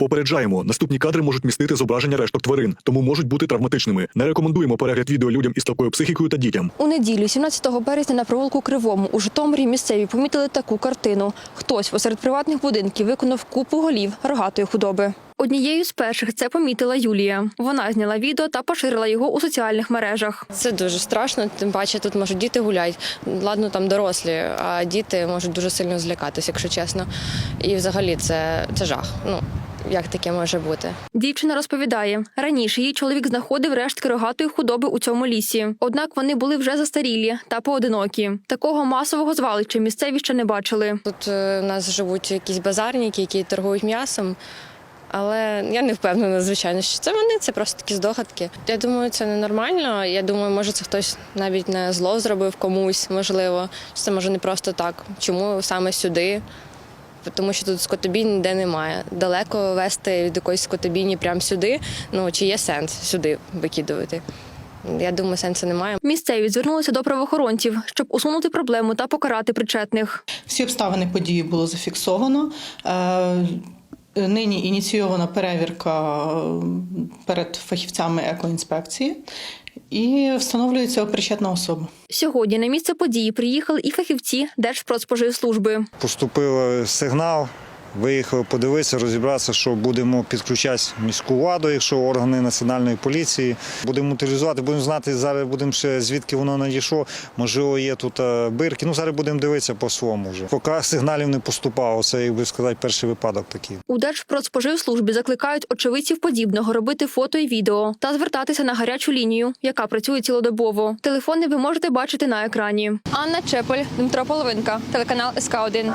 Попереджаємо, наступні кадри можуть містити зображення решток тварин, тому можуть бути травматичними. Не рекомендуємо перегляд відео людям із такою психікою та дітям. У неділю, 17 березня, на провулку Кривому у Житомирі місцеві помітили таку картину. Хтось посеред приватних будинків виконав купу голів рогатої худоби. Однією з перших це помітила Юлія. Вона зняла відео та поширила його у соціальних мережах. Це дуже страшно, тим паче тут можуть діти гуляти. Ладно, там дорослі, а діти можуть дуже сильно злякатися, якщо чесно. І взагалі це, це жах. Ну як таке може бути? Дівчина розповідає, раніше її чоловік знаходив рештки рогатої худоби у цьому лісі. Однак вони були вже застарілі та поодинокі. Такого масового звалища місцеві ще не бачили. Тут е, у нас живуть якісь базарники, які торгують м'ясом. Але я не впевнена, звичайно, що це вони, це просто такі здогадки. Я думаю, це ненормально. Я думаю, може це хтось навіть не зло зробив комусь, можливо. Це може не просто так. Чому саме сюди? Тому що тут скотобійні ніде немає. Далеко вести від якоїсь скотобійні прямо сюди. Ну чи є сенс сюди викидувати? Я думаю, сенсу немає. Місцеві звернулися до правоохоронців, щоб усунути проблему та покарати причетних. Всі обставини події було зафіксовано. Е, Нині ініційована перевірка е, перед фахівцями екоінспекції і встановлюється причетна особа. Сьогодні на місце події приїхали і фахівці Держпродспоживслужби. Поступив сигнал. Виїхали подивитися, розібратися, що будемо підключати міську владу, якщо органи національної поліції. Будемо утилізувати, будемо знати зараз, будемо ще звідки воно надійшло. Можливо, є тут е, бирки. Ну зараз будемо дивитися по своєму вже. Поки сигналів не поступало, це як би сказати, перший випадок такий. У Держпродспоживслужбі закликають очевидців подібного робити фото і відео та звертатися на гарячу лінію, яка працює цілодобово. Телефони ви можете бачити на екрані. Анна Чепель, Дмитро Половинка, телеканал СК 1